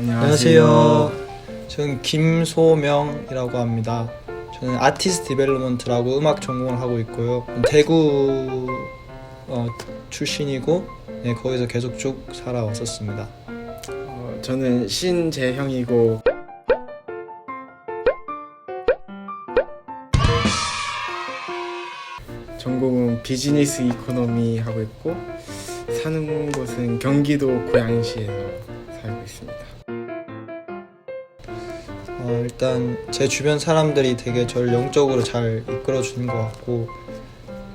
안녕하세요. 저는 김소명이라고 합니다. 저는 아티스트 디벨롭먼트라고 음악 전공을 하고 있고요. 대구 어, 출신이고 네, 거기서 계속 쭉 살아왔었습니다. 어, 저는 신재형이고 전공은 비즈니스 이코노미 하고 있고 사는 곳은 경기도 고양시에서 살고 있습니다. 어, 일단 제 주변 사람들이 되게 저를 영적으로 잘 이끌어 주는 것 같고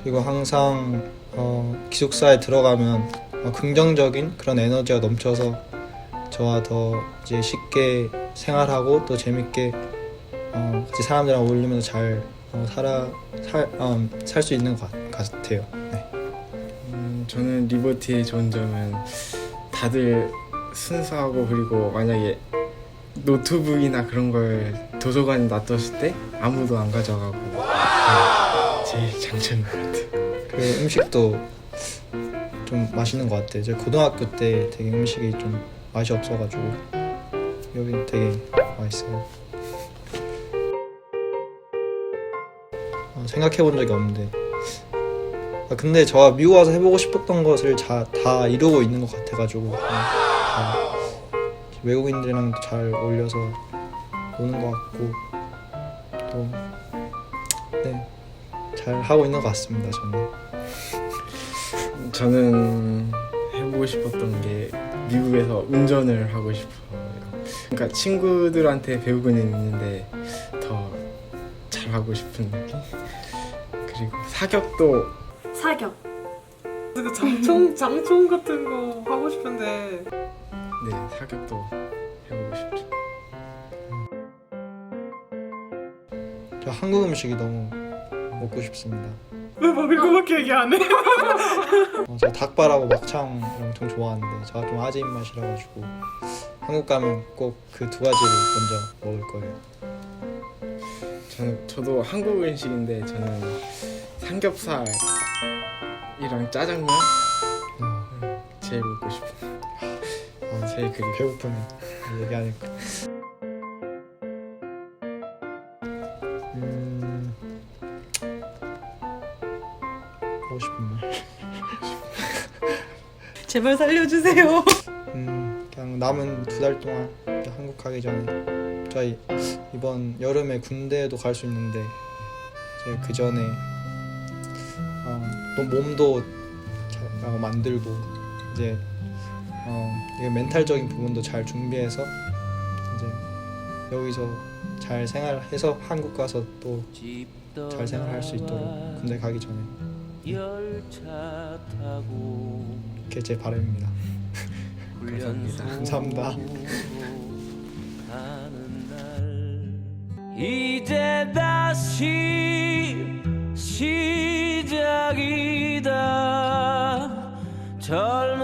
그리고 항상 어, 기숙사에 들어가면 어, 긍정적인 그런 에너지가 넘쳐서 저와 더 이제 쉽게 생활하고 또 재밌게 어, 같이 사람들이랑 어울리면서 잘 어, 살아 살수 있는 것 같- 같아요. 네. 음, 저는 리버티의 좋은 점은 다들 순수하고 그리고 만약에 노트북이나 그런 걸 도서관에 놔뒀을 때 아무도 안 가져가고 네, 제일 장점인 것 같아요. 그 음식도 좀 맛있는 것 같아요. 제가 고등학교 때 되게 음식이 좀 맛이 없어가지고 여기 되게 맛있어요. 어, 생각해 본 적이 없는데 아, 근데 저가 미국 와서 해보고 싶었던 것을 자, 다 이루고 있는 것 같아가지고 외국인들이랑도 잘 어울려서 노는 것 같고 또 네, 잘 하고 있는 것 같습니다 저는. 저는 해보고 싶었던 게 미국에서 운전을 하고 싶어요. 그러니까 친구들한테 배우고는 있는데 더 잘하고 싶은 느낌. 그리고 사격도 사격. 그 장총 장총 같은 거 하고 싶은데 네 사격도 해보고 싶죠. 저 한국 음식이 너무 먹고 싶습니다. 왜 먹을 거밖에 얘기 안 해? 어, 저 닭발하고 막창 엄청 좋아하는데 제가 좀 아재 입맛이라 가지고 한국 가면 꼭 그 두 가지를 먼저 먹을 거예요. 저는 저도 한국 음식인데 저는 삼겹살이랑 짜장면 어, 제일 먹고 싶어요. 어, 제일 그리고 배고프네 얘기하니까. 음, 하고 싶은 말. 제발 살려주세요. 음, 그냥 남은 두 달 동안 한국 가기 전에 저희 이번 여름에 군대도 갈 수 있는데 그 전에 어, 또 몸도 잘 어, 만들고 이제 어, 멘탈적인 부분도 잘 준비해서 이제 여기서 잘 생활해서 한국 가서 또 잘 생활할 수 있도록 군대 가기 전에 그게 제 바람입니다. 감사합니다. 감사합니다. 이제 다시 시작이다 날